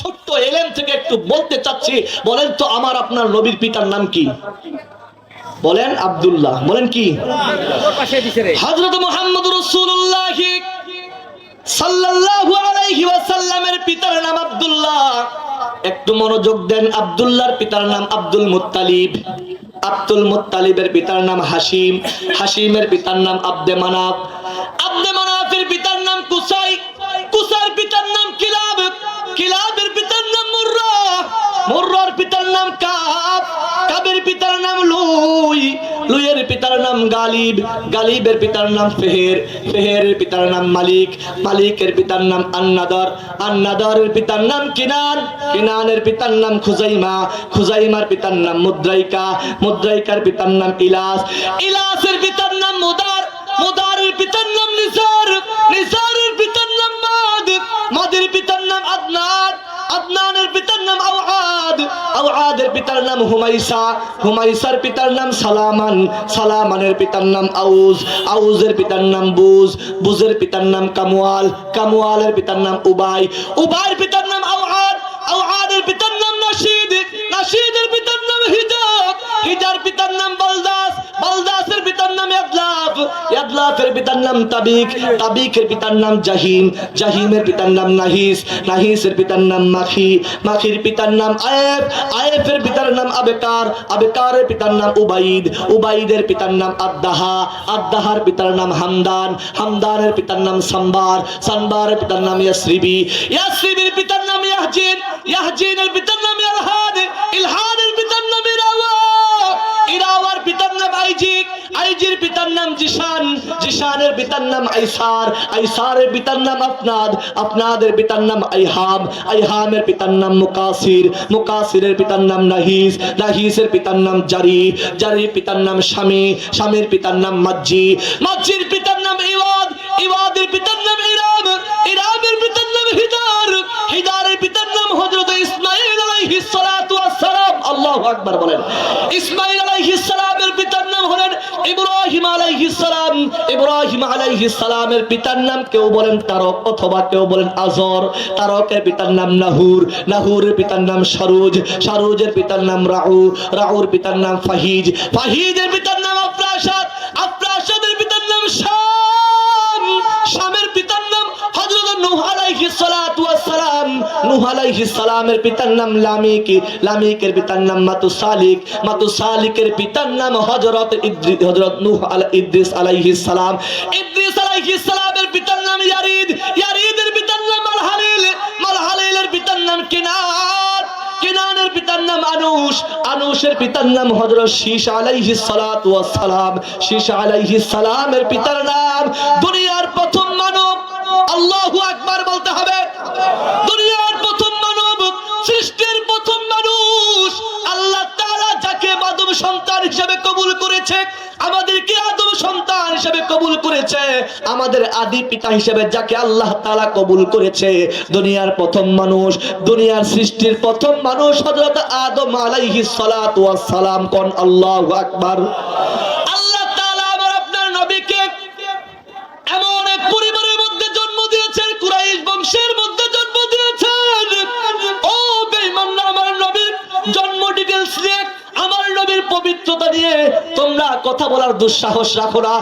ছোট্ট এলেন থেকে একটু বলতে চাচ্ছি, বলেন তো আমার আপনার নবীর পিতার নাম কি? বলেন আব্দুল্লাহ, বলেন কি? হযরত মুহাম্মদ সাল্লাল্লাহু আলাইহি ওয়াসাল্লামের পিতার নাম আব্দুল্লাহ। একটু মনোযোগ দেন, আব্দুল্লাহর পিতার নাম আব্দুল মুত্তালিব। আব্দুল মুত্তালিবের পিতার নাম হাসিম হাসিমের পিতার নাম আব্দে মানাফ। আব্দে মানাফের পিতার নাম কুসাই লুইয়ের পিতার নাম গালিব গালিবের পিতার নাম ফেহের ফেহেরের পিতার নাম মালিক মালিকের পিতার নাম আন্নাদর আন্নাদরের পিতার নাম কিনান কিনানের পিতার নাম খুজাইমা খুজাইমার পিতার নাম মুদ্রাইকা মুদ্রাইকার পিতার নাম ইলাস ইলাসের পিতার নাম মুদার মুদারের পিতার নাম নিসার নিসারের পিতার নাম মাদ মাদের পিতার নাম আদনান আদনানের পিতার আওয়াদের পিতার নাম হুমাইসা হুমাইসার পিতার নাম সালামান সালামানের পিতার নাম আউজ আউজের পিতার নাম বুজ বুজের পিতার নাম কামওয়াল কামওয়ালের পিতার নাম উবাই উবাইয়ের পিতার নাম আওয়াদ আওয়াদের পিতার নাম নাশিদ নাশিদের পিতার নাম হিজাব হিজার পিতার নাম বলদাস ইয়াদলাফের পিতার নাম তাবিক তাবিকের পিতার নাম জাহিম জাহিমের পিতার নাম নাহিস নাহিসের পিতার নাম মাখি মাখির পিতার নাম আয়েফ আয়েফের পিতার নাম আবেকার আবেকারের পিতার নাম উবাইদ উবাইদের পিতার নাম আদ্দাহা আদ্দাহার পিতার নাম হামদান হামদানের পিতার নাম সাম্বার সাম্বারের পিতার নাম ইয়াসরিবি ইয়াসরিবির পিতার নাম ইয়াহজিন ইয়াহজিনের পিতার নাম ইলহাদ ইলহাদের পিতার নাম আইজির পিতার নাম জিশান জিশানের পিতার নাম আইসার আইসারের পিতার নাম আপনাদ আপনাদের পিতার নাম আইহাম আইহামের পিতার নাম মুকাসির মুকাসিরের পিতার নাম নাহিস নাহিসের পিতার নাম জারি জারির পিতার নাম স্বামী স্বামীর পিতার নাম মাজ্জি মাজ্জির পিতার নাম ইওয়াদ ইওয়াদের পিতার নাম ইরাম ইরামের পিতার নাম হিদার হিদারের পিতার নাম হযরত ইসমাঈল আলাইহিস সালাতু ওয়াস সালাম আল্লাহু আকবার বলেন ইসমাঈল আলাইহিস সালামের পিতার নাম হলেন ইব্রাহিম আলাইহিস সালাম, ইব্রাহিম আলাইহিস সালামের পিতার নাম কেউ বলেন তারক অথবা কেউ বলেন আজর। তারকের পিতার নাম নাহুর, নাহুরের পিতার নাম সরুজ, সরুজের পিতার নাম রাউ, রাউর পিতার নাম ফাহিজ। ফাহিজের পিতার নাম আফরাসাদ নূহ আলাইহিস সালামের পিতার নাম লামিক। লামিকের পিতার নাম মাতু সালিক মাতু সালিকের পিতার নাম হযরত ইদ্রিস হযরত নূহ আলা ইদ্রিস আলাইহিস সালাম। ইদ্রিস আলাইহিস সালামের পিতার নাম ইয়ারিদ। ইয়ারিদের পিতার নাম মালহালিল। মালহালিলের পিতার নাম কিনান। কিনানের পিতার নাম আনুশ আনুশের পিতার নাম হযরত শীশ আলাইহিস সালাতু ওয়াস সালাম। শীশ আলাইহিস সালামের পিতার নাম সন্তান হিসেবে কবুল করেছে, আমাদেরকে আদম সন্তান হিসেবে কবুল করেছে, আমাদের আদি পিতা হিসেবে যাকে আল্লাহ তালা কবুল করেছে, দুনিয়ার প্রথম মানুষ, দুনিয়ার সৃষ্টির প্রথম মানুষ হজরত আদম ওয়াস সালাম, কোন আল্লাহু আকবার? পবিত্রতা নিয়ে তোমরা কথা বলার দুঃসাহস রাখো না।